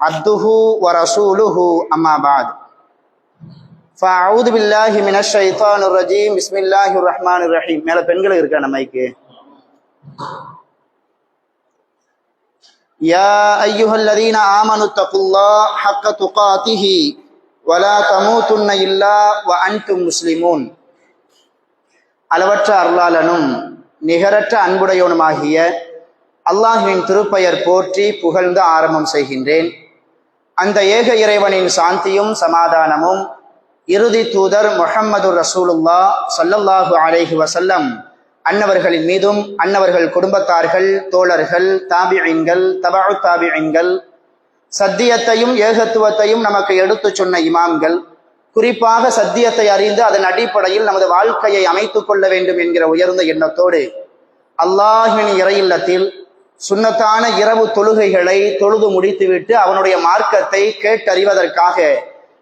عبده ورسوله اما بعد فاعوذ بالله من الشيطان الرجيم بسم الله الرحمن الرحيم மேல பெண்கள் இருக்கா மைக்கு يا ايها الذين امنوا اتقوا الله حق تقاته ولا تموتن الا وانتم مسلمون அளவற்ற அருளாளனும் நிகரற்ற அன்புடையவனுமாகிய அல்லாஹுவின் திருப்பெயர் போற்றி புகழ்ந்து ஆரம்பம் செய்கின்றேன் அந்த ஏக இறைவனின் சாந்தியும் சமாதானமும் இறுதி தூதர் முஹம்மது ரசூலுல்லா சல்லல்லாஹு அலேஹி வசல்லம் அன்னவர்களின் மீதும் அன்னவர்கள் குடும்பத்தார்கள் தோழர்கள் தாபியங்கள் தபாழு தாபியங்கள் சத்தியத்தையும் ஏகத்துவத்தையும் நமக்கு எடுத்துச் சொன்ன இமாம்கள் குறிப்பாக சத்தியத்தை அறிந்து அதன் அடிப்படையில் நமது வாழ்க்கையை அமைத்துக் கொள்ள வேண்டும் என்கிற உயர்ந்த எண்ணத்தோடு அல்லாஹின் இறையில்லத்தில் சுன்னத்தான இரவு தொழுகைகளை தொழுது முடித்துவிட்டு அவனுடைய மார்க்கத்தை கேட்டறிவதற்காக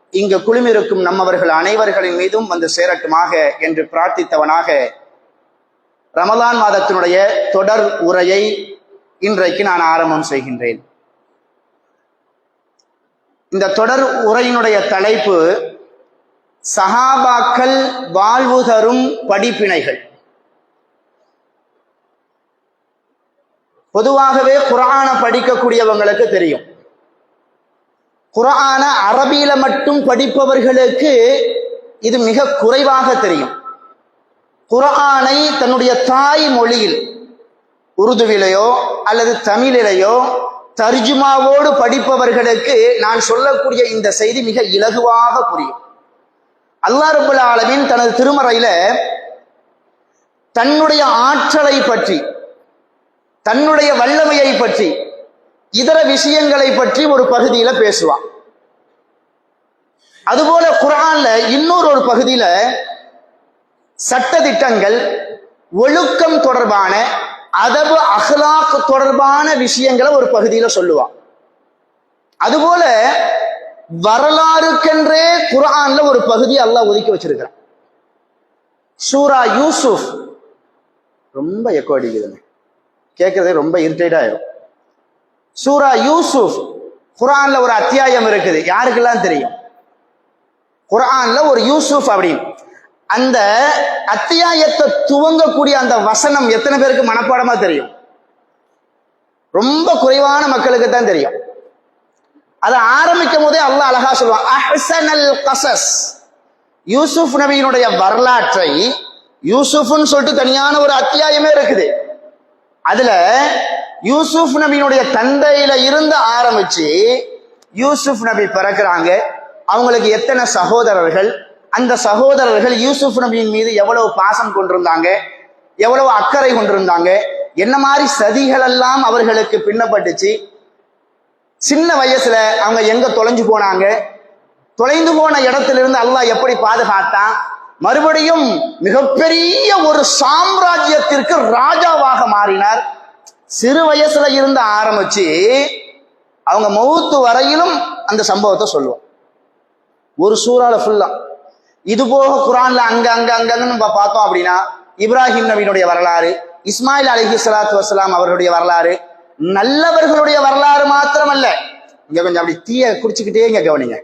இங்கு குழுமிருக்கும் நம்மவர்கள் அனைவர்களின் மீதும் வந்து சேரட்டுமாக என்று பிரார்த்தித்தவனாக ரமலான் மாதத்தினுடைய தொடர் உரையை இன்றைக்கு நான் ஆரம்பம் செய்கின்றேன். இந்த தொடர் உரையினுடைய தலைப்பு சஹாபாக்கள் வாழ்வு தரும் படிப்பினைகள். பொதுவாகவே குரான படிக்கக்கூடியவங்களுக்கு தெரியும். குரான அரபியில மட்டும் படிப்பவர்களுக்கு இது மிக குறைவாக தெரியும். குரானை தன்னுடைய தாய் மொழியில் உருதுவிலையோ அல்லது தமிழிலையோ தர்ஜுமாவோடு படிப்பவர்களுக்கு நான் சொல்லக்கூடிய இந்த செய்தி மிக இலகுவாக புரியும். அல்லா ரபுல் ஆலமின் தனது திருமறையில தன்னுடைய ஆற்றலை பற்றி தன்னுடைய வல்லமையை பற்றி இதர விஷயங்களை பற்றி ஒரு பகுதியில பேசுவான் அதுபோல குரான்ல இன்னொரு ஒரு பகுதியில சட்ட திட்டங்கள் ஒழுக்கம் தொடர்பான அதபு அஹ்லாக் தொடர்பான விஷயங்களை ஒரு பகுதியில சொல்லுவான் அதுபோல வரலாறுக்கென்றே குரான்ல ஒரு பகுதி அல்லாஹ் ஒதுக்கி வச்சிருக்கிறான். சூரா யூசுப் ரொம்ப எக்கோ அடிக்குதுங்க. கேட்கறதே ரொம்ப இரிட்டேட் ஆயிரும். சூரா யூசுப் குரான்ல ஒரு அத்தியாயம் இருக்குது. யாருக்கெல்லாம் தெரியும்? குரான்ல ஒரு யூசுப் அப்படின்னு அந்த அத்தியாயத்தை துவங்கக்கூடிய அந்த வசனம் எத்தனை பேருக்கு மனப்பாடமா தெரியும்? ரொம்ப குறைவான மக்களுக்கு தான் தெரியும். அதை ஆரம்பிக்கும் போதே அல்லா அழகா சொல்லுவான் அஹ்சனல் கசஸ். யூசுப் நபியினுடைய வரலாற்றை யூசுஃப்னு சொல்லிட்டு தனியான ஒரு அத்தியாயமே இருக்குது. அதுல யூசுப் நபியினுடைய தந்தையில இருந்து ஆரம்பிச்சு யூசுப் நபி பிறக்கிறாங்க. அவங்களுக்கு எத்தனை சகோதரர்கள்? அந்த சகோதரர்கள் யூசுப் நபியின் மீது எவ்வளவு பாசம் கொண்டிருந்தாங்க? எவ்வளவு அக்கறை கொண்டிருந்தாங்க? என்ன மாதிரி சதிகள் எல்லாம் அவர்களுக்கு பின்னப்பட்டுச்சு? சின்ன வயசுல அவங்க எங்க தொலைஞ்சு போனாங்க? தொலைந்து போன இடத்திலிருந்து அல்லாஹ் எப்படி பாதுகாத்தான்? மறுபடியும் மிகப்பெரிய ஒரு சாம்ராஜ்யத்திற்கு ராஜாவாக மாறினார். சிறு வயசுல இருந்து ஆரம்பிச்சு அவங்க மௌத்து வரையிலும் அந்த சம்பவத்தை சொல்லுவோம் ஒரு சூறால ஃபுல்லா இது போக குரான்ல அங்க அங்க அங்கன்னு நம்ம பார்த்தோம் அப்படின்னா இப்ராஹிம் நபியினுடைய வரலாறு இஸ்மாயில் அலஹி சலாத்து வசலாம் அவர்களுடைய வரலாறு நல்லவர்களுடைய வரலாறு மாத்திரமல்ல. இங்க கொஞ்சம் அப்படி தீய குடிச்சுக்கிட்டே இங்க கவனிங்க.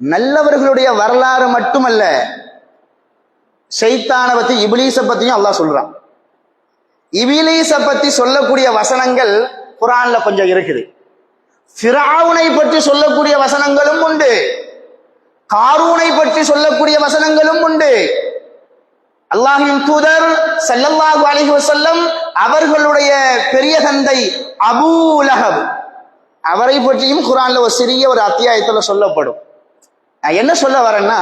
நல்லவர்களுடைய வரலாறு மட்டுமல்ல ஷைத்தான பத்தி இபிலீச பத்தியும் அல்லாஹ் சொல்றான். இபிலீச பத்தி சொல்லக்கூடிய வசனங்கள் குரான்ல கொஞ்சம் இருக்குது. ஃபிராவுனை பற்றி சொல்லக்கூடிய வசனங்களும் உண்டு. காரூனை பற்றி சொல்லக்கூடிய வசனங்களும் உண்டு. அல்லாஹின் தூதர் சல்லல்லாஹு அலைஹி வசல்லம் அவர்களுடைய பெரிய தந்தை அபூ லஹப். அவரை பற்றியும் குரான்ல ஒரு சிறிய ஒரு அத்தியாயத்துல சொல்லப்படும். என்ன சொல்ல வரேன்னா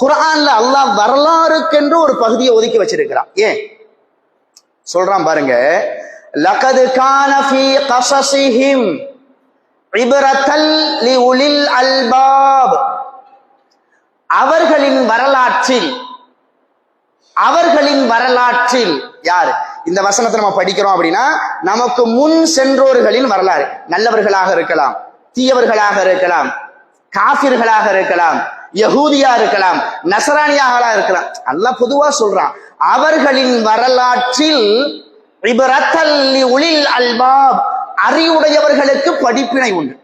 குரான்ல அல்லாஹ் வரலாறுக்கென்று ஒரு பகுதியை ஒதுக்கி வச்சிருக்கிறான். ஏன்? சொல்றான் பாருங்க லகது கான ஃபீ கஸஸிஹிம் இப்ரத்தல் லிஉலில் அல்பாப். அவர்களின் வரலாற்றில் அவர்களின் வரலாற்றில் யார்? இந்த வசனத்தை நம்ம படிக்கிறோம் அப்படின்னா நமக்கு முன் சென்றோர்களின் வரலாறு. நல்லவர்களாக இருக்கலாம் தீயவர்களாக இருக்கலாம். காபிர்களாக இருக்கலாம் யகூதியா இருக்கலாம் நசராணியாக இருக்கலாம். அல்ல பொதுவா சொல்றான் அவர்களின் வரலாற்றில் உளில் அல்பாப் அறிவுடையவர்களுக்கு படிப்பினை உண்டு.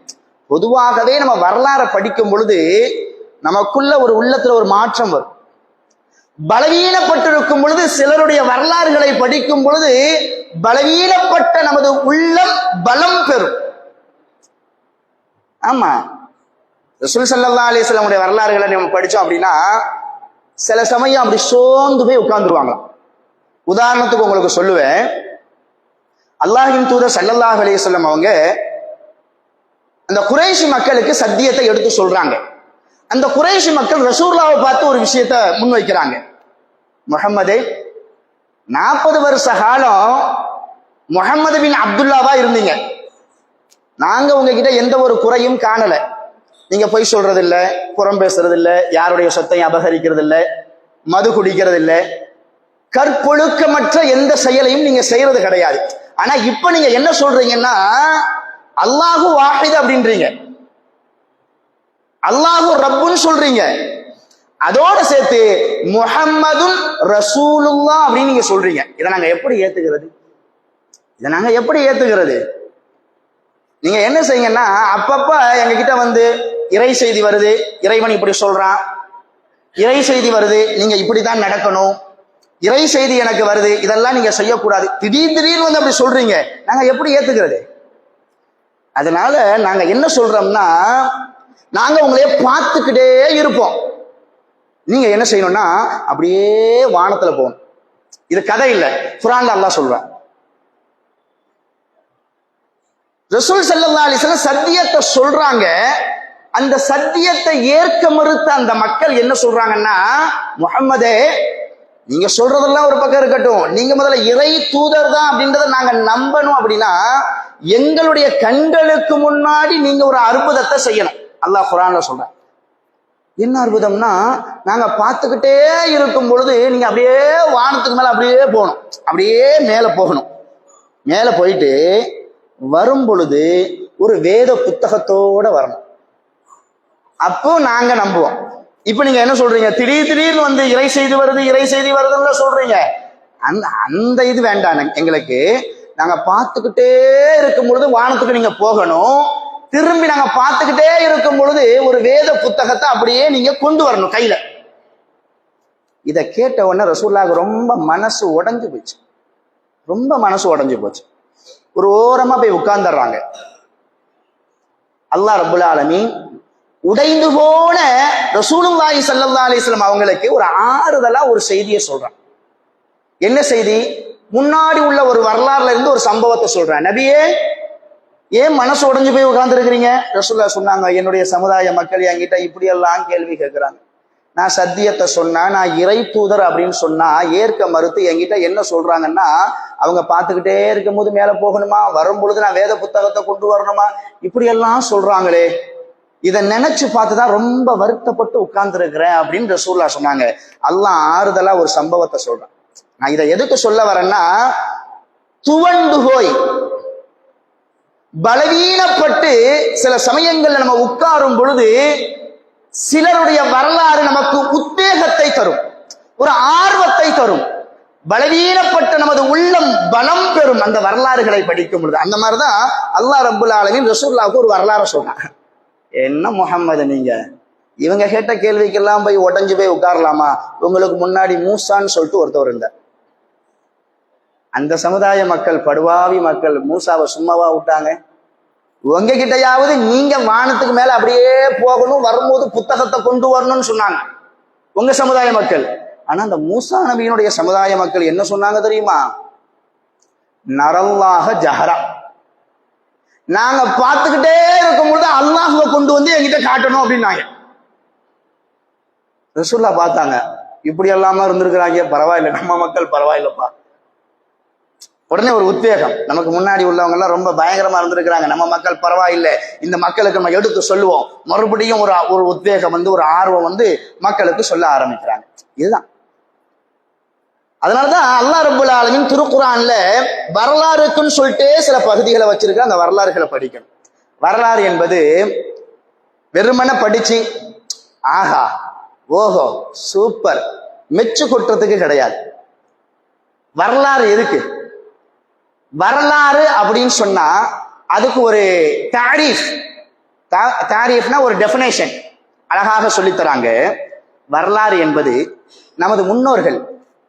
பொதுவாகவே நம்ம வரலாறை படிக்கும் பொழுது நமக்குள்ள ஒரு உள்ளத்துல ஒரு மாற்றம் வரும். பலவீனப்பட்டிருக்கும் பொழுது சிலருடைய வரலாறுகளை படிக்கும் பொழுது பலவீனப்பட்ட நமது உள்ளம் பலம் பெறும். ஆமா. ரசூல் சல்லா அலிஸ்லாமுடைய வரலாறுகளை நம்ம படித்தோம் அப்படின்னா சில சமயம் அப்படி சோர்ந்து போய் உட்கார்ந்துருவாங்க. உதாரணத்துக்கு உங்களுக்கு சொல்லுவேன். அல்லாஹின் தூதர் சல்லல்லாஹ் அலிஸ்லாம் அவங்க அந்த குறைஷி மக்களுக்கு சத்தியத்தை எடுத்து சொல்றாங்க. அந்த குறைஷி மக்கள் ரசூல்லாவை பார்த்து ஒரு விஷயத்த முன்வைக்கிறாங்க. முகம்மதே நாற்பது வருஷ காலம் முகமது பின் அப்துல்லாவா இருந்தீங்க. நாங்க உங்ககிட்ட எந்த ஒரு குறையும் காணலை. நீங்க பொய் சொல்றது இல்ல புறம் பேசுறது இல்ல யாருடைய சொத்தையும் அபகரிக்கிறது இல்ல மது குடிக்கிறது இல்ல கற்பொழுக்கமற்ற எந்த செயலையும் நீங்க செய்யறது கிடையாது. ஆனா இப்ப நீங்க என்ன சொல்றீங்கன்னா அல்லாஹு வாஹித் அப்படின்றீங்க. அல்லாஹு ரப்புன்னு சொல்றீங்க. அதோட சேர்த்து முஹம்மதும் ரசூலுல்லா அப்படின்னு நீங்க சொல்றீங்க. இதை நாங்க எப்படி ஏத்துக்கிறது? இதை நாங்க எப்படி ஏத்துக்கிறது? நீங்க என்ன செய்யுங்கன்னா அப்பப்ப எங்க கிட்ட வந்து இறை செய்தி வருது இறைவன் இப்படி சொல்றான். இறை செய்தி வருது நீங்க இப்படித்தான் நடக்கணும். இறை செய்தி எனக்கு வருது இதெல்லாம் நீங்க செய்யக்கூடாது. திடீர் திடீர்னு வந்து அப்படி சொல்றீங்க நாங்க எப்படி ஏத்துக்கிறது? அதனால நாங்க என்ன சொல்றோம்னா நாங்க உங்களையே பார்த்துக்கிட்டே இருப்போம். நீங்க என்ன செய்யணும்னா அப்படியே வானத்துல போகணும். இது கதை இல்லை குரான்ல அல்லா சொல்றேன். ரசூல் சல்லா அலிஸ்லாம் சத்தியத்தை சொல்றாங்க அந்த சத்தியத்தை ஏற்க மறுத்த அந்த மக்கள் என்ன சொல்றாங்கன்னா முகம்மதே நீங்க சொல்றதெல்லாம் ஒரு பக்கம் இருக்கட்டும். நீங்க முதல்ல இறை தூதர் தான் அப்படின்றத நாங்க நம்பணும் அப்படின்னா எங்களுடைய கண்களுக்கு முன்னாடி நீங்க ஒரு அற்புதத்தை செய்யணும். அல்லாஹ் குரான்ல சொல்றேன். என்ன அற்புதம்னா நாங்க பார்த்துக்கிட்டே இருக்கும் பொழுது நீங்க அப்படியே வானத்துக்கு மேல அப்படியே போகணும். அப்படியே மேல போகணும். மேல போயிட்டு வரும் பொழுது ஒரு வேத புத்தகத்தோட வரணும். அப்போ நாங்க நம்புவோம். இப்ப நீங்க என்ன சொல்றீங்க? திடீர் திடீர்னு வந்து இறை செய்தி வருது இறை செய்தி வருதுன்னு சொல்றீங்க. அந்த அந்த இது வேண்டாம். எங்களுக்கு நாங்க பார்த்துக்கிட்டே இருக்கும் பொழுது வானத்துக்கு நீங்க போகணும். திரும்பி நாங்க பார்த்துக்கிட்டே இருக்கும் பொழுது ஒரு வேத புத்தகத்தை அப்படியே நீங்க கொண்டு வரணும் கையில. இதை கேட்ட உடனே ரசூல்லாவுக்கு ரொம்ப மனசு உடஞ்சு போச்சு. ரொம்ப மனசு உடஞ்சு போச்சு. ஒரு ஓரமா போய் உட்கார்ந்துடுறாங்க. அல்லாஹ் ரபுல் ஆலமீன் உடைந்து போன ரசூலுல்லாஹி ஸல்லல்லாஹு அலைஹி வஸல்லம் அவங்களுக்கு ஒரு ஆறுதலா ஒரு செய்தியை சொல்றான். என்ன செய்தி? முன்னாடி உள்ள ஒரு வரலாறுல இருந்து ஒரு சம்பவத்தை சொல்றேன். நபியே ஏன் மனசு உடஞ்சு போய் உட்கார்ந்துருக்கிறீங்க? ரசூல்லா சொன்னாங்க என்னுடைய சமுதாய மக்கள் என்கிட்ட இப்படி எல்லாம் கேள்வி கேட்கிறாங்க. நான் சத்தியத்தை சொன்னா நான் இறை தூதர் அப்படின்னு சொன்னா ஏற்க மறுத்து என்கிட்ட என்ன சொல்றாங்கன்னா அவங்க பார்த்துக்கிட்டே இருக்கும் போது மேல போகணுமா? வரும் பொழுது நான் வேத புத்தகத்தை கொண்டு வரணுமா? இப்படி எல்லாம் சொல்றாங்களே. இதை நினைச்சு பார்த்துதான் ரொம்ப வருத்தப்பட்டு உட்கார்ந்துருக்கிறேன் அப்படின்னு ரசூல்லா சொன்னாங்க. அல்லாஹ் ஆறுதலா ஒரு சம்பவத்தை சொல்றான். நான் இதை எதுக்கு சொல்ல வரேன்னா துவண்டு போய் பலவீனப்பட்டு சில சமயங்கள்ல நம்ம உட்காரும் பொழுது சிலருடைய வரலாறு நமக்கு உத்வேகத்தை தரும். ஒரு ஆர்வத்தை தரும். பலவீனப்பட்ட நமது உள்ளம் பலம் பெறும் அந்த வரலாறுகளை படிக்கும் பொழுது. அந்த மாதிரிதான் அல்லாஹ் ரபுல் ஆலமின் ரசூல்லாவுக்கு ஒரு வரலாறு சொன்னாங்க என்ன முகம்மது நீங்க? இவங்க கேட்ட கேள்விக்கெல்லாம் போய் உடஞ்சு போய் உட்காரலாமா? உங்களுக்கு முன்னாடி மூசான்னு சொல்லிட்டு ஒருத்தவர் இருந்தார். அந்த சமுதாய மக்கள் படுவாவி மக்கள் மூசாவை சும்மாவா விட்டாங்க? உங்ககிட்டயாவது நீங்க வானத்துக்கு மேல அப்படியே போகணும் வரும்போது புத்தகத்தை கொண்டு வரணும்னு சொன்னாங்க. உங்க சமுதாய மக்கள். ஆனா அந்த மூசா நபியினுடைய சமுதாய மக்கள் என்ன சொன்னாங்க தெரியுமா? நரல்லாக ஜஹரா. நாங்க பார்த்துக்கிட்டே இருக்கும் பொழுது அல்லாஹுவை கொண்டு வந்து எங்கிட்ட காட்டணும் அப்படின்னாங்க. ரசூல்லா பார்த்தாங்க. இப்படி எல்லாம இருந்திருக்கிறாங்க. பரவாயில்ல. நம்ம மக்கள் பரவாயில்லப்பா. உடனே ஒரு உத்வேகம். நமக்கு முன்னாடி உள்ளவங்க எல்லாம் ரொம்ப பயங்கரமா இருந்திருக்கிறாங்க. நம்ம மக்கள் பரவாயில்லை. இந்த மக்களுக்கு நம்ம எடுத்து சொல்லுவோம். மறுபடியும் ஒரு ஒரு உத்வேகம் வந்து ஒரு ஆர்வம் வந்து மக்களுக்கு சொல்ல ஆரம்பிக்கிறாங்க. இதுதான். அதனாலதான் அல்லா ரபுல் ஆலமின் திருக்குறான்ல வரலாறுக்குன்னு சொல்லிட்டு சில பகுதிகளை வச்சிருக்க அந்த வரலாறுகளை படிக்கணும். வரலாறு என்பது வெறுமனை படிச்சு ஆஹா ஓஹோ சூப்பர் மெச்சு கொட்டுறதுக்கு கிடையாது. வரலாறு எதுக்கு? வரலாறு அப்படின்னு சொன்னா அதுக்கு ஒரு தாரீஃப் தாரீஃப்னா ஒரு டெஃபினேஷன் அழகாக சொல்லித்தராங்க வரலாறு என்பது நமது முன்னோர்கள்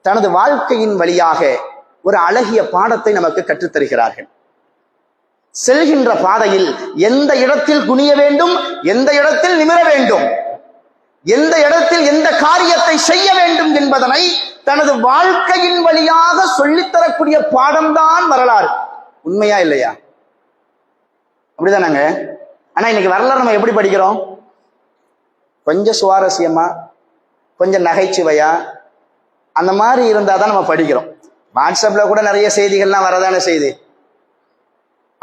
தனது வாழ்க்கையின் வழியாக ஒரு அழகிய பாடத்தை நமக்கு கற்றுத்தருகிறார்கள். செல்கின்ற பாதையில் எந்த இடத்தில் குனிய வேண்டும் எந்த இடத்தில் நிமிர வேண்டும் எந்த இடத்தில் எந்த காரியத்தை செய்ய வேண்டும் என்பதனை தனது வாழ்க்கையின் வழியாக சொல்லித்தரக்கூடிய பாடம்தான் வரலாறு. உண்மையா இல்லையா? அப்படிதானாங்க. ஆனா இன்னைக்கு வரலாறு நம்ம எப்படி படிக்கிறோம்? கொஞ்சம் சுவாரஸ்யமா? கொஞ்சம் நகைச்சுவையா? அந்த மாதிரி இருந்தால் தான் நம்ம படிக்கிறோம். வாட்ஸ்அப்பில் கூட நிறைய செய்திகள்லாம் வரதான செய்தி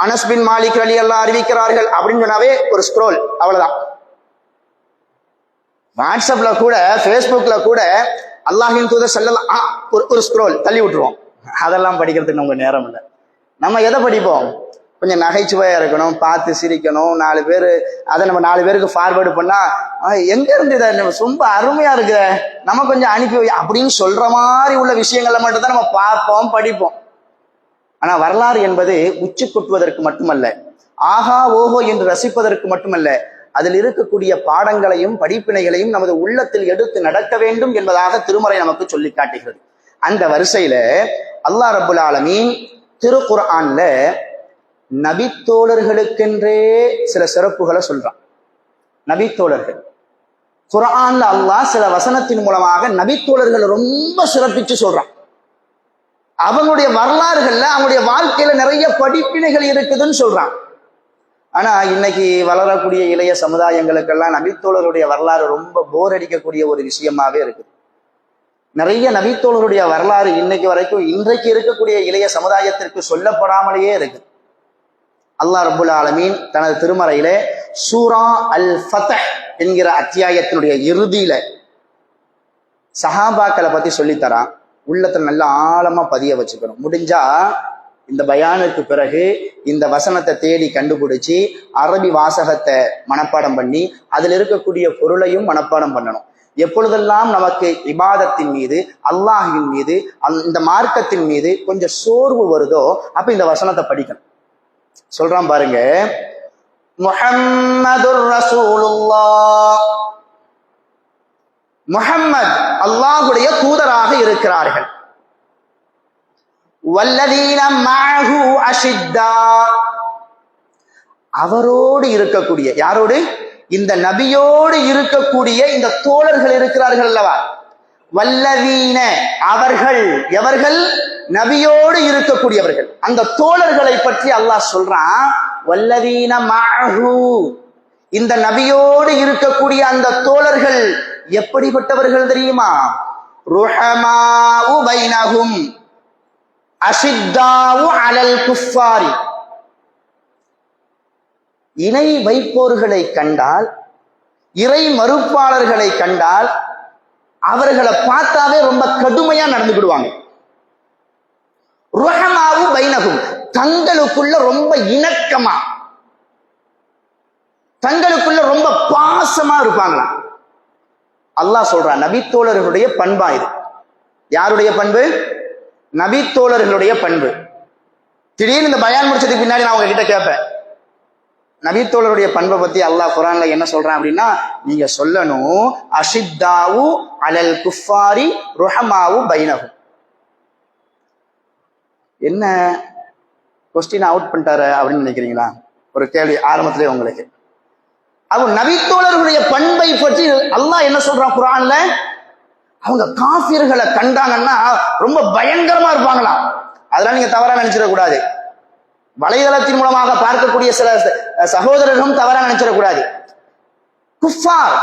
அனஸ் பின் மாலிக் அலி எல்லாம் அறிவிக்கிறார்கள் அப்படின்னு சொன்னாவே ஒரு ஸ்க்ரோல் அவ்வளவுதான். வாட்ஸ்அப்ல கூட ஃபேஸ்புக்ல கூட அல்லாஹின் தூதர் செல்லலாம் ஒரு ஒரு ஸ்க்ரோல் தள்ளி விட்டுருவோம். அதெல்லாம் படிக்கிறதுக்கு நமக்கு நேரம் இல்லை. நம்ம எதை படிப்போம்? கொஞ்சம் நகைச்சுவையாக இருக்கணும் பார்த்து சிரிக்கணும் நாலு பேர் அதை நம்ம நாலு பேருக்கு ஃபார்வேர்டு பண்ணால் "ஆஹ், இருந்து இதை நம்ம ரொம்ப அருமையாக இருக்கு நம்ம கொஞ்சம் அனுப்பி அப்படின்னு சொல்கிற மாதிரி உள்ள விஷயங்களை மட்டும்தான் நம்ம பார்ப்போம் படிப்போம். ஆனால் வரலாறு என்பது உச்சி கொட்டுவதற்கு மட்டுமல்ல ஆஹா ஓஹோ என்று ரசிப்பதற்கு மட்டுமல்ல அதில் இருக்கக்கூடிய பாடங்களையும் படிப்பினைகளையும் நமது உள்ளத்தில் எடுத்து நடக்க வேண்டும் என்பதாக திருமறை நமக்கு சொல்லி காட்டுகிறது. அந்த வரிசையில அல்லா ரபுல் ஆலமீன் திருக்குர்ஆன்ல நபித்தோழர்களுக்கென்றே சில சிறப்புகளை சொல்றான். நபித்தோழர்கள். குரான்ல அல்லாஹ் சில வசனத்தின் மூலமாக நபித்தோழர்களை ரொம்ப சிறப்பிச்சு சொல்றான். அவங்களுடைய வரலாறுகள்ல அவங்களுடைய வாழ்க்கையில நிறைய படிப்பினைகள் இருக்குதுன்னு சொல்றான். ஆனா இன்னைக்கு வளரக்கூடிய இளைய சமுதாயங்களுக்கெல்லாம் நபித்தோழருடைய வரலாறு ரொம்ப போர் அடிக்கக்கூடிய ஒரு விஷயமாவே இருக்குது. நிறைய நபித்தோழருடைய வரலாறு இன்னைக்கு வரைக்கும் இன்றைக்கு இருக்கக்கூடிய இளைய சமுதாயத்திற்கு சொல்லப்படாமலேயே இருக்குது. அல்லாஹ் ரபுல் ஆலமீன் தனது திருமறையில சூரா அல் ஃபத என்கிற அத்தியாயத்தினுடைய இறுதியில சஹாபாக்களை பத்தி சொல்லித்தரான். உள்ளத்துல நல்லா ஆழமா பதிய வச்சுக்கணும். முடிஞ்சா இந்த பயானுக்கு பிறகு இந்த வசனத்தை தேடி கண்டுபிடிச்சு அரபி வாசகத்தை மனப்பாடம் பண்ணி அதில் இருக்கக்கூடிய பொருளையும் மனப்பாடம் பண்ணணும். எப்பொழுதெல்லாம் நமக்கு இபாதத்தின் மீது அல்லாஹின் மீது அந் இந்த மார்க்கத்தின் மீது கொஞ்சம் சோர்வு வருதோ அப்ப இந்த வசனத்தை படிக்கணும். சொல்றான் பாருங்க. முஹம்மதுர் ரசூலுல்லாஹ். முஹம்மத் அல்லாஹுடைய தூதராக இருக்கிறார்கள். வல்லதீன மஅஹு அஷித்தா. அவரோடு இருக்கக்கூடிய யாரோடு? இந்த நபியோடு இருக்கக்கூடிய இந்த தோழர்கள் இருக்கிறார்கள் அல்லவா? வல்லவீன அவர்கள் எவர்கள்? நபியோடு இருக்கக்கூடியவர்கள். அந்த தோழர்களை பற்றி அல்லாஹ் சொல்றான் வல்லவீன இந்த நபியோடு இருக்கக்கூடிய அந்த தோழர்கள் எப்படிப்பட்டவர்கள் தெரியுமா? ருஹமாவும் பைனஹும் அலல் குஃபாரி இணை வைப்போர்களை கண்டால் இறை மறுப்பாளர்களை கண்டால் அவர்களை பார்த்தாவே ரொம்ப கடுமையா நடந்துக்கிடுவாங்க ருஹமாவும் பைனகும். தங்களுக்குள்ள ரொம்ப இணக்கமா. தங்களுக்குள்ள ரொம்ப பாசமா இருப்பாங்களாம். அல்லாஹ் சொல்றான் நபித்தோழர்களுடைய பண்பா இது. யாருடைய பண்பு? நபித்தோழர்களுடைய பண்பு. திடீர்னு இந்த பயான் முடிச்சதுக்கு பின்னாடி நான் உங்ககிட்ட கேட்பேன். நபித்தோழருடைய பண்பை பத்தி அல்லாஹ் குரான்ல என்ன சொல்றான் அப்படின்னா நீங்க சொல்லணும் அஷித்தாவு அலல் குஃபாரி ருஹமாவு பைனகு என்ன கொஸ்டின் அவுட் பண்ணிட்டாரு அப்படின்னு நினைக்கிறீங்களா? ஒரு கேள்வி ஆரம்பத்திலே உங்களுக்கு. அவங்க நபித்தோழர்களுடைய பண்பை பற்றி அல்லாஹ் என்ன சொல்றான் குரான்ல? அவங்க காஃபியர்களை கண்டாங்கன்னா ரொம்ப பயங்கரமா இருப்பாங்களாம். அதெல்லாம் நீங்க தவறா நினைச்சிடக்கூடாது. வலைதளத்தின் மூலமாக பார்க்கக்கூடிய சில சகோதரர்களும் தவறா நினைச்சிடக்கூடாது. குஃபார்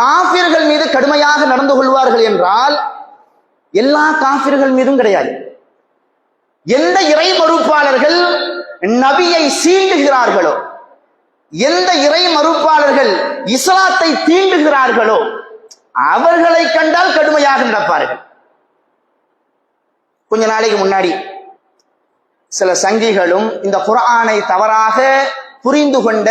காபிர்கள் மீது கடுமையாக நடந்து கொள்வார்கள் என்றால் எல்லா காபிர்கள் மீதும் கிடையாது. எந்த இறை மறுப்பாளர்கள் நபியை சீண்டுகிறார்களோ எந்த இறை மறுப்பாளர்கள் இஸ்லாத்தை தீண்டுகிறார்களோ அவர்களை கண்டால் கடுமையாக நடப்பார்கள். கொஞ்ச நாளைக்கு முன்னாடி சில சங்கிகளும் இந்த குரானை தவறாக புரிந்து கொண்ட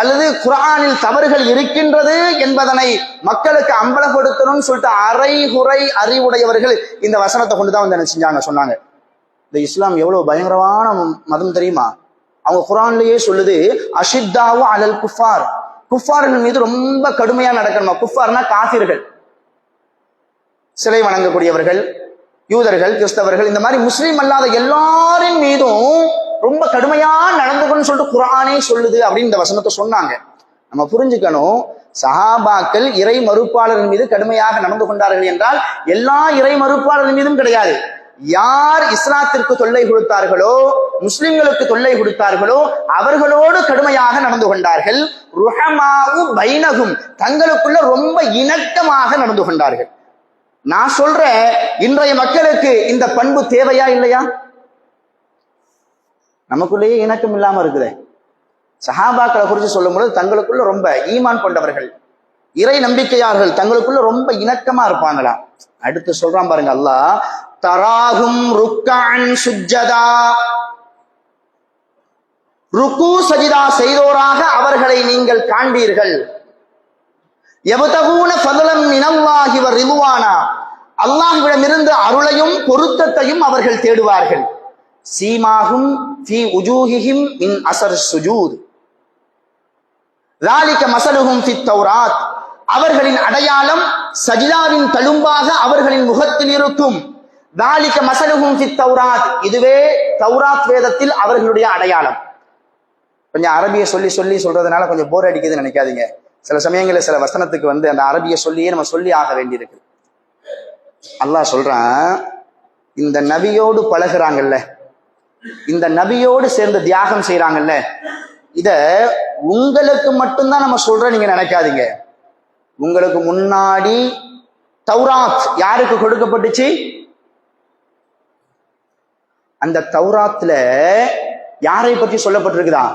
அல்லது குரானில் தவறுகள் இருக்கின்றது என்பதனை மக்களுக்கு அம்பலப்படுத்தணும்னு சொல்லிட்டு அரைகுறை அறிவுடையவர்கள் இந்த வசனத்தை கொண்டு தான் வந்து என்ன செஞ்சாங்க? சொன்னாங்க. இந்த இஸ்லாம் எவ்வளவு பயங்கரமான மதம் தெரியுமா? அவங்க குரான்லயே சொல்லுது அஷித்தாவும் அலல் குஃபார். குஃபார்கள் மீது ரொம்ப கடுமையா நடக்கணுமா? குஃபார்னா காசிர்கள் சிலை வணங்கக்கூடியவர்கள் யூதர்கள் கிறிஸ்தவர்கள் இந்த மாதிரி முஸ்லீம் அல்லாத எல்லாரின் மீதும் ரொம்ப கடுமையா நடந்துக்கணும்னு சொல்லிட்டு குரானே சொல்லுது அப்படின்னு இந்த வசனத்தை சொன்னாங்க. நம்ம புரிஞ்சுக்கணும் சஹாபாக்கள் இறை மறுப்பாளர்கள் மீது கடுமையாக நடந்து கொண்டார்கள் என்றால் எல்லா இறை மறுப்பாளர்கள் மீதும் கிடையாது. யார் இஸ்லாத்திற்கு தொல்லை கொடுத்தார்களோ முஸ்லிம்களுக்கு தொல்லை கொடுத்தார்களோ அவர்களோடு கடுமையாக நடந்து கொண்டார்கள். ருஹமாவு பைனகும் தங்களுக்குள்ள ரொம்ப இணக்கமாக நடந்து கொண்டார்கள். நான் சொல்றேன் இன்றைய மக்களுக்கு இந்த பண்பு தேவையா இல்லையா? நமக்குள்ளேயே இணக்கம் இல்லாம இருக்குதே. சஹாபாக்களை குறித்து சொல்லும்போது தங்களுக்குள்ள ரொம்ப ஈமான் கொண்டவர்கள் இறை நம்பிக்கையார்கள் தங்களுக்குள்ள ரொம்ப இணக்கமா இருப்பாங்களாம் அடுத்து சொல்றான் பாருங்க அல்லாஹ் தராகும் ருக்கான் சுஜதா ருக்கு சஜிதா செய்தோராக அவர்களை நீங்கள் காண்பீர்கள். எவதகூன பதலம் இனல்லாகிவர் ரிதுவானா அல்லாஹ்விடமிருந்து அருளையும் பொருத்தத்தையும் அவர்கள் தேடுவார்கள். சீமாகும் ஃபி உஜூஹிஹிம் இன் அசர் சுஜூத். லாலிக்க மசலுகும் ஃபி தௌராத் அவர்களின் அடையாளம் சஜிதாவின் தழும்பாக அவர்களின் முகத்தில் இருக்கும். தாலிக்க மசலுகும் ஃபி தௌராத் இதுவே தௌராத் வேதத்தில் அவர்களுடைய அடையாளம். கொஞ்சம் அரபியை சொல்லி சொல்லி சொல்றதுனால கொஞ்சம் போர் அடிக்குதுன்னு நினைக்காதீங்க. சில சமயங்களில் சில வசனத்துக்கு வந்து அந்த அரபியை சொல்லியே நம்ம சொல்லி ஆக வேண்டியிருக்கு. அல்லாஹ் சொல்றான் இந்த நபியோடு பழகிறாங்கல்ல இந்த நபியோடு சேர்ந்து தியாகம் செய்கிறாங்கல்ல இத உங்களுக்கு மட்டும்தான் நம்ம சொல்றோம் நீங்க நினைக்காதீங்க. உங்களுக்கு முன்னாடி தௌராத் யாருக்கு கொடுக்கப்பட்டுச்சு? அந்த தௌராத்தில் யாரை பற்றி சொல்லப்பட்டிருக்குதா?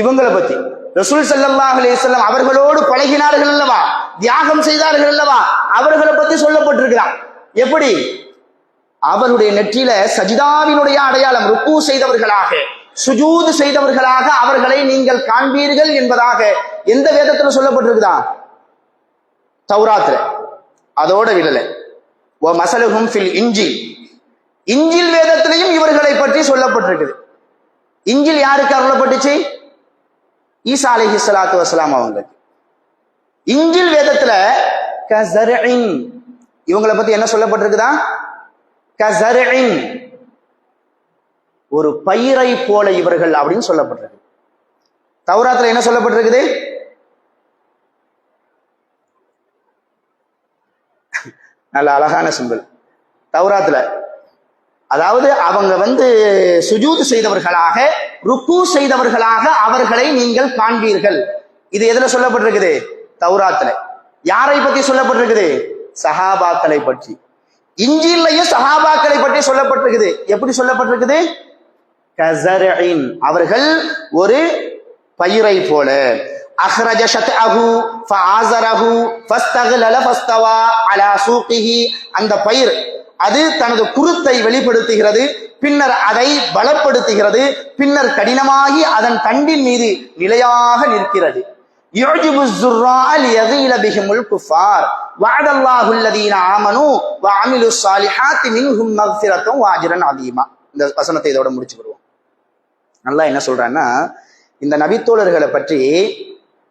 இவங்களை பத்தி. ரசூல் சல்லாஹ் அலிசல்லாம் அவர்களோடு பழகினார்கள் அல்லவா? தியாகம் செய்தார்கள் அல்லவா? அவர்களை பத்தி சொல்லப்பட்டிருக்கிறான் எப்படி? அவருடைய நெற்றியில சஜிதாவினுடைய அடையாளம் ருக்கு செய்தவர்களாக சுஜூது செய்தவர்களாக அவர்களை நீங்கள் காண்பீர்கள் என்பதாக எந்த வேதத்துல சொல்லப்பட்டிருக்குதா? தௌராத்துல. அதோட விடல. ஓ மசலுகும் ஃபில் இஞ்சி இஞ்சில் வேதத்திலையும் இவர்களை பற்றி சொல்லப்பட்டிருக்குது. இஞ்சில் யாருக்கு அருளப்பட்டுச்சு? ஈசா அலிஹி சலாத்து வசலாம் அவங்களுக்கு. இஞ்சில் வேதத்துல கசரின் இவங்களை பத்தி என்ன சொல்லப்பட்டிருக்குதா? கசரின் ஒரு பயிரை போல இவர்கள் அப்படின்னு சொல்லப்பட்டிருக்கு. தௌராத்துல என்ன சொல்லப்பட்டிருக்குது? நல்ல அழகான சிம்பிள் தௌராத்துல அதாவது அவங்க வந்து சுஜூத் செய்தவர்களாக ருக்கு செய்தவர்களாக அவர்களை நீங்கள் காண்பீர்கள். இது எதுல சொல்லப்பட்டிருக்குது? தௌராத்துல. யாரை பத்தி சொல்லப்பட்டிருக்குது? சஹாபாக்களை பற்றி. இஞ்சிலையும் சஹாபாக்களை பற்றி சொல்லப்பட்டிருக்குது. எப்படி சொல்லப்பட்டிருக்குது? கஸர்இன் அவர்கள் ஒரு பயிரை போல. அஹ்ரஜ ஷத்அஹு ஃபஆஸரஹு ஃபஸ்தக்லல ஃபஸ்தவா அலா சூகிஹி. அந்த பயிர் அது தனது குருத்தை வெளிப்படுத்துகிறது பின்னர் அதை பலப்படுத்துகிறது பின்னர் கடினமாகி அதன் தண்டின் மீது நிலையாக நிற்கிறது. இந்த வசனத்தை இதோட முடிச்சுக்கிடுவோம் நல்லா என்ன சொல்றேன்னா இந்த நபித்தோழர்களை பற்றி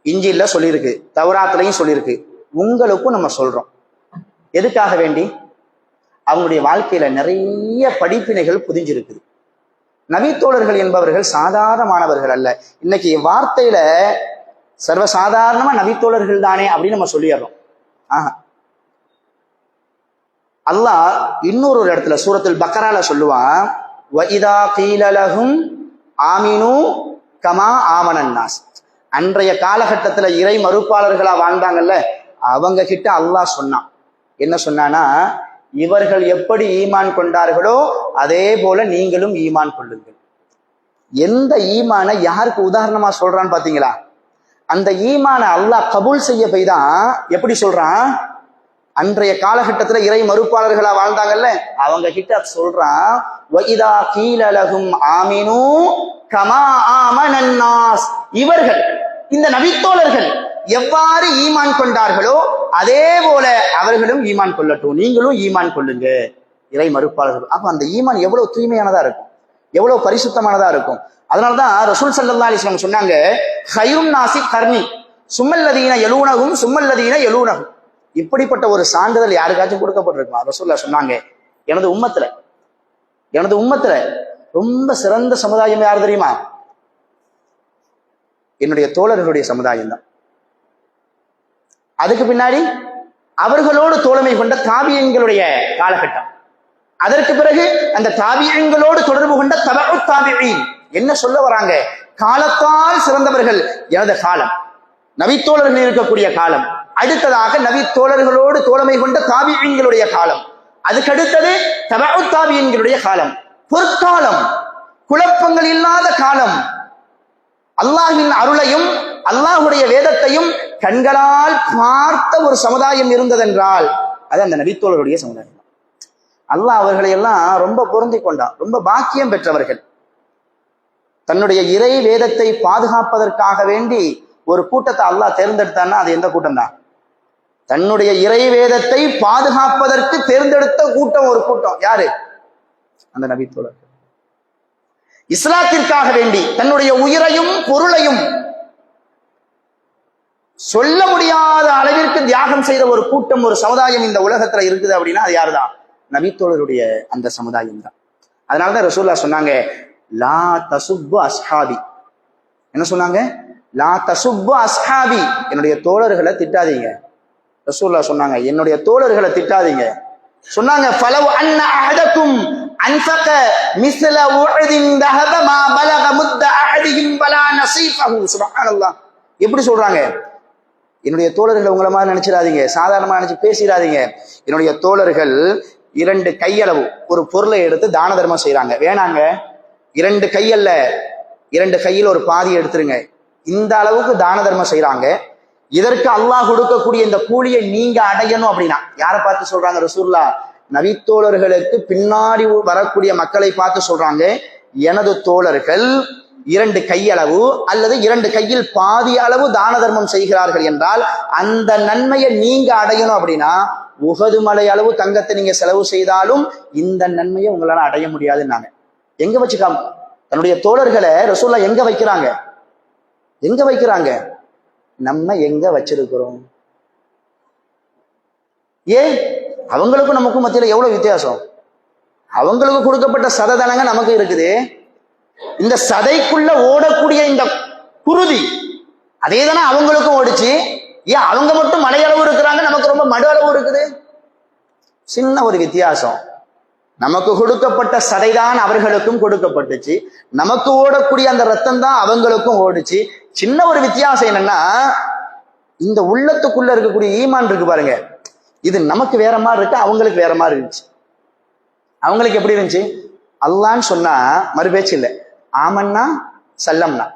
இஞ்சியில் சொல்லியிருக்கு தவராத்துலையும் சொல்லியிருக்கு. உங்களுக்கும் நம்ம சொல்றோம். எதுக்காக வேண்டி? அவங்களுடைய வாழ்க்கையில நிறைய படிப்பினைகள் புதிஞ்சிருக்குது. நபித்தோழர்கள் என்பவர்கள் சாதாரணமானவர்கள் அல்ல. இன்னைக்கு வார்த்தையில சர்வசாதாரணமா நபித்தோழர்கள் தானே அப்படின்னு நம்ம சொல்லிடுறோம். ஆஹா. அல்லாஹ் இன்னொரு ஒரு இடத்துல சூரத்தில் பக்கரால சொல்லுவான் வஇதா கீலலகும் ஆமினு கமா ஆமனன்னாஸ் அன்றைய காலகட்டத்தில் இறை மறுப்பாளர்களா வாழ்ந்தாங்கல்ல அவங்க கிட்ட அல்லாஹ் சொன்னான். என்ன சொன்னானா இவர்கள் எப்படி ஈமான் கொண்டார்களோ அதே போல நீங்களும் ஈமான் கொள்ளுங்கள். எந்த ஈமானை யாருக்கு உதாரணமா சொல்றான்னு பாத்தீங்களா? அந்த ஈமானை அல்லாஹ் கபூல் செய்ய போய் தான் எப்படி சொல்றான்? அன்றைய காலகட்டத்துல இறை மறுப்பாளர்களா வாழ்ந்தாங்கல்ல அவங்க கிட்ட சொல்றான் வைதா கீழலகும் ஆமினு கமா ஆமனன்னாஸ் இவர்கள் இந்த நபித்தோழர்கள் எவ்வாறு ஈமான் கொண்டார்களோ அதே போல அவர்களும் ஈமான் கொள்ளட்டும். நீங்களும் ஈமான் கொள்ளுங்க. இறை மறுப்பாளர்கள். அப்ப அந்த ஈமான் எவ்வளவு தூய்மையானதா இருக்கும்? எவ்வளவு பரிசுத்தமானதா இருக்கும்? அதனாலதான் ரசூல் சல்லா அலிஸ்லாம் சொன்னாங்க ஹைரும் நாசி கர்ணி சும்மல்லதீன எழுவுனகும் சும்மல்லதீன எழுவுனகும் இப்படிப்பட்ட ஒரு சான்றிதழ் யாருக்காச்சும் கொடுக்கப்பட்டிருக்குமா? ரசூல்லா சொன்னாங்க எனது உம்மத்துல. எனது உம்மத்துல ரொம்ப சிறந்த சமுதாயம் யார் தெரியுமா? என்னுடைய தோழர்களுடைய சமுதாயம் தான் அதுக்கு பின்னாடி அவர்களோடு தோழமை கொண்ட தாபியங்களுடைய காலகட்டம். அதற்கு பிறகு அந்த தாபியங்களோடு தொடர்பு கொண்ட தபு தாபியின் என்ன சொல்ல வராங்க? காலத்தால் சிறந்தவர்கள் எனது காலம். நபித்தோழர்கள் இருக்கக்கூடிய காலம். அடுத்ததாக நபித்தோழர்களோடு தோழமை கொண்ட தாபியங்களுடைய காலம். அதுக்கு அடுத்தது தபு தாபியங்களுடைய காலம். பொற்காலம். குழப்பங்கள் இல்லாத காலம். அல்லாஹின் அருளையும் அல்லாஹுடைய வேதத்தையும் கண்களால் பார்த்த ஒரு சமுதாயம் இருந்ததென்றால் அது அந்த நபித்தோழருடைய சமுதாயம். அல்லாஹ் அவர்களை எல்லாம் ரொம்ப பொருந்தி கொண்டான். ரொம்ப பாக்கியம் பெற்றவர்கள். தன்னுடைய இறை வேதத்தை பாதுகாப்பதற்காக வேண்டி ஒரு கூட்டத்தை அல்லாஹ் தேர்ந்தெடுத்தான்னா அது எந்த கூட்டம் தான் தன்னுடைய இறை வேதத்தை பாதுகாப்பதற்கு தேர்ந்தெடுத்த கூட்டம் ஒரு கூட்டம். யாரு? அந்த நபித்தோழர்கள். இஸ்லாத்திற்காக வேண்டி தன்னுடைய உயிரையும் பொருளையும் சொல்ல முடியாத அளவிற்கு தியாகம் செய்த ஒரு கூட்டம் ஒரு சமுதாயம் இந்த உலகத்துல இருக்குது அப்படின்னா அது யாருதான் நபித்தோழருடைய அந்த சமுதாயம் தான். அதனாலதான் ரசூல்லா சொன்னாங்க லா தசுப்பு அஸ்ஹாபி. என்ன சொன்னாங்க? லா தசுப்பு அஸ்ஹாபி. என்னுடைய தோழர்களை திட்டாதீங்க. ரசூல்லா சொன்னாங்க என்னுடைய தோழர்களை திட்டாதீங்க. சொன்னாங்க ஃபலவ் அன்ன அஹதக்கும் அன்ஃபக மிஸ்ல உஹதின் தஹப மா பலக முத்த அஹதிஹிம் பலா நஸீஃபஹு சுப்ஹானல்லாஹ். எப்படி சொல்றாங்க? என்னுடைய தோழர்கள் உங்களை மாதிரி நினைச்சிடாதீங்க. சாதாரணமாக நினைச்சு பேசிடாதீங்க. என்னுடைய தோழர்கள் இரண்டு கையளவு ஒரு பொருளை எடுத்து தான தர்மம் செய்கிறாங்க வேணாங்க. இரண்டு கையல்ல இரண்டு கையில் ஒரு பாதி எடுத்துருங்க. இந்த அளவுக்கு தான தர்மம் செய்கிறாங்க இதற்கு அல்லாஹ் கொடுக்கக்கூடிய இந்த கூலியை நீங்க அடையணும் அப்படின்னா யாரை பார்த்து சொல்றாங்க ரசூல்லா நவித்தோழர்களுக்கு பின்னாடி வரக்கூடிய மக்களை பார்த்து சொல்றாங்க. எனது தோழர்கள் இரண்டு கையளவு அல்லது இரண்டு கையில் பாதி அளவு தான தர்மம் செய்கிறார்கள் என்றால் அந்த நன்மையை நீங்க அடையணும் அப்படின்னா உகது மலை அளவு தங்கத்தை நீங்க செலவு செய்தாலும் இந்த நன்மையை உங்களால அடைய முடியாதுன்னாங்க. எங்க வச்சுக்காம? தன்னுடைய தோழர்களை ரசூல்லா எங்க வைக்கிறாங்க? எங்க வைக்கிறாங்க? நம்ம எங்க வச்சிருக்கிறோம்? ஏன் அவங்களுக்கும் நமக்கும் மத்தியில எவ்வளவு வித்தியாசம்? அவங்களுக்கு கொடுக்கப்பட்ட சததனங்க நமக்கு இருக்குது. இந்த சதைக்குள்ள ஓடக்கூடிய இந்த குருதி அதே தானே அவங்களுக்கும் ஓடிச்சு. ஏன் அவங்க மட்டும் மலையளவு இருக்கிறாங்க? நமக்கு ரொம்ப மடு அளவு இருக்குது. சின்ன ஒரு வித்தியாசம். நமக்கு கொடுக்கப்பட்ட சதைதான் அவர்களுக்கும் கொடுக்கப்பட்டுச்சு. நமக்கு ஓடக்கூடிய அந்த ரத்தம் தான் அவங்களுக்கும் ஓடுச்சு. சின்ன ஒரு வித்தியாசம் என்னன்னா இந்த உள்ளத்துக்குள்ள இருக்கக்கூடிய ஈமான் இருக்கு பாருங்க. இது நமக்கு வேற மாதிரி இருக்கு அவங்களுக்கு வேற மாதிரி இருந்துச்சு. அவங்களுக்கு எப்படி இருந்துச்சு? அல்லான்னு சொன்னா மறுபேச்சு இல்லை. ஆமன்னா சல்லம்னா.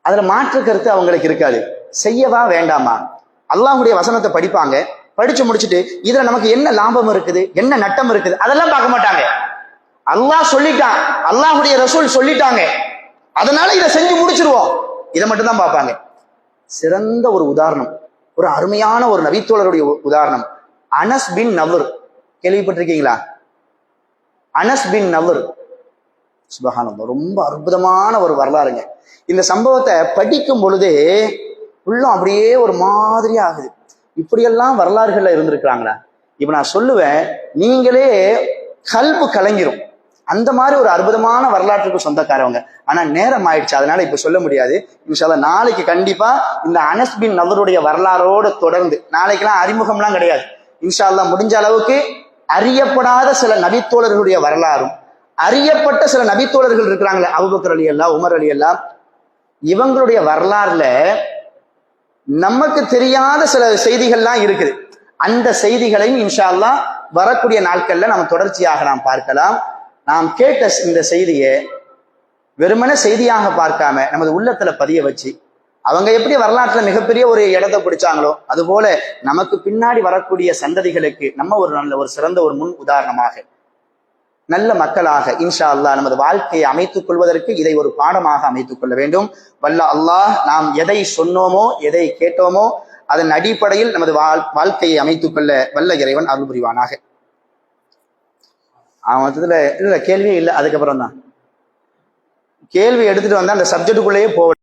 அதுல மாற்று கருத்து அவங்களுக்கு இருக்காது. செய்யவா வேண்டாமா? அல்லாஹுடைய வசனத்தை படிப்பாங்க. படிச்சு முடிச்சுட்டு இதுல நமக்கு என்ன லாபம் இருக்குது? என்ன நட்டம் இருக்குது? அதெல்லாம் பார்க்க மாட்டாங்க. அல்லாஹ் சொல்லிட்டான். அல்லாஹுடைய ரசூல் சொல்லிட்டாங்க. அதனால இதை செஞ்சு முடிச்சிருவோம். இதை மட்டும் தான் பார்ப்பாங்க. சிறந்த ஒரு உதாரணம். ஒரு அருமையான ஒரு நபித்தோழருடைய உதாரணம். அனஸ் பின் நவர். கேள்விப்பட்டிருக்கீங்களா? அனஸ் பின் நவர். சுபகானம் ரொம்ப அற்புதமான ஒரு வரலாறுங்க. இந்த சம்பவத்தை படிக்கும் பொழுதே உள்ளம் அப்படியே ஒரு மாதிரியா ஆகுது. இப்படியெல்லாம் வரலாறுகள்ல இருந்திருக்கிறாங்களா? இப்ப நான் சொல்லுவேன் நீங்களே கல்பு கலங்கிரும். அந்த மாதிரி ஒரு அற்புதமான வரலாற்றுக்கு சொந்தக்காரவங்க. ஆனா நேரம் ஆயிடுச்சு அதனால இப்ப சொல்ல முடியாது. இன்ஷால்லா நாளைக்கு கண்டிப்பா இந்த அனஸ்பின் நபருடைய நவருடைய வரலாறோட தொடர்ந்து நாளைக்கெல்லாம் அறிமுகம்லாம் கிடையாது. இன்ஷால்லா முடிஞ்ச அளவுக்கு அறியப்படாத சில நபித்தோழர்களுடைய வரலாறும் அறியப்பட்ட சில நபித்தோழர்கள் இருக்கிறாங்களே அபுபக்கர் அலி அல்லா உமர் அலி அல்லா இவங்களுடைய வரலாறுல நமக்கு தெரியாத சில செய்திகள்லாம் இருக்குது. அந்த செய்திகளையும் இன்ஷா வரக்கூடிய நாட்கள்ல நம்ம தொடர்ச்சியாக நாம் பார்க்கலாம். நாம் கேட்ட இந்த செய்தியை வெறுமனே செய்தியாக பார்க்காம நமது உள்ளத்துல பதிய வச்சு அவங்க எப்படி வரலாற்றுல மிகப்பெரிய ஒரு இடத்தை பிடிச்சாங்களோ அதுபோல நமக்கு பின்னாடி வரக்கூடிய சந்ததிகளுக்கு நம்ம ஒரு நல்ல ஒரு சிறந்த ஒரு முன் உதாரணமாக நல்ல மக்களாக இன்ஷா அல்லாஹ் நமது வாழ்க்கையை அமைத்துக் கொள்வதற்கு இதை ஒரு பாடமாக அமைத்துக் கொள்ள வேண்டும். வல்ல அல்லாஹ் நாம் எதை சொன்னோமோ எதை கேட்டோமோ அதன் அடிப்படையில் நமது வாழ் வாழ்க்கையை அமைத்துக் கொள்ள வல்ல இறைவன் அருள் புரிவானாக. அவன் மொத்தத்துல இல்ல கேள்வியே இல்லை. அதுக்கப்புறம் தான் கேள்வி எடுத்துட்டு வந்தா அந்த சப்ஜெக்டுக்குள்ளேயே போக